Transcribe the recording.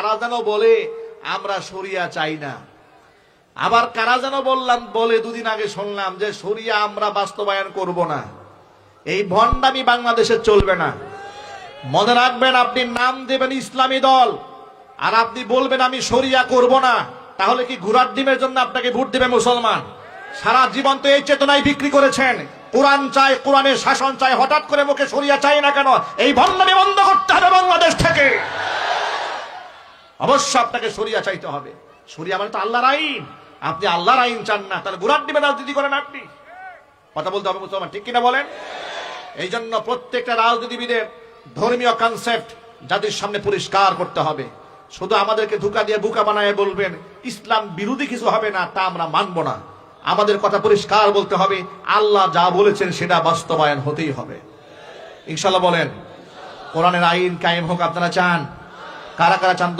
কারা যেন বলে, আমরা সরিয়া চাই না আবার কারা যেন বললাম, বলে দুদিন আগে শুনলাম যে সরিয়া আমরা বাস্তবায়ন করব না। এই ভণ্ডামি বাংলাদেশে চলবে না। মনে রাখবেন, আপনি নাম দেবেন ইসলামী দল, আর আপনি বলবেন, আমি সরিয়া করব না তাহলে কি ঘোড়ার ডিমের জন্য আপনাকে ভোট দেবে মুসলমান? সারা জীবন তো এই চেতনায় বিক্রি করেছেন। কোরআন চাই কোরআনের শাসন চাই হঠাৎ করে মুখে সরিয়া চাই না কেন? এই ভণ্ডামি বন্ধ করতে হবে বাংলাদেশ থেকে। অবশ্য আপনাকে সরিয়া চাইতে হবে। সরিয়া মানে তো আল্লাহর আইন। আপনি আল্লাহর আইন চান না, তাহলে ঘোড়ার ডিমে রাজনীতি করেন আপনি। কথা বলতে হবে মুসলমান, ঠিক কিনা বলেন? এই জন্য প্রত্যেকটা রাজনীতিবিদের ধর্মীয় কনসেপ্ট জাতির সামনে পরিষ্কার করতে হবে। শুধু আমাদেরকে ধোকা দিয়ে বুকা বানায় বলবেন, ইসলাম বিরোধী কিছু হবে না, তা আমরা মানব না। আমাদের কথা পরিষ্কার বলতে হবে, আল্লাহ যা বলেছেন সেটা বাস্তবায়ন হতেই হবে। ইনশাল্লাহ বলেন, কোরআনের আইন কায়েম হোক, আপনারা চান। কারা কারা চান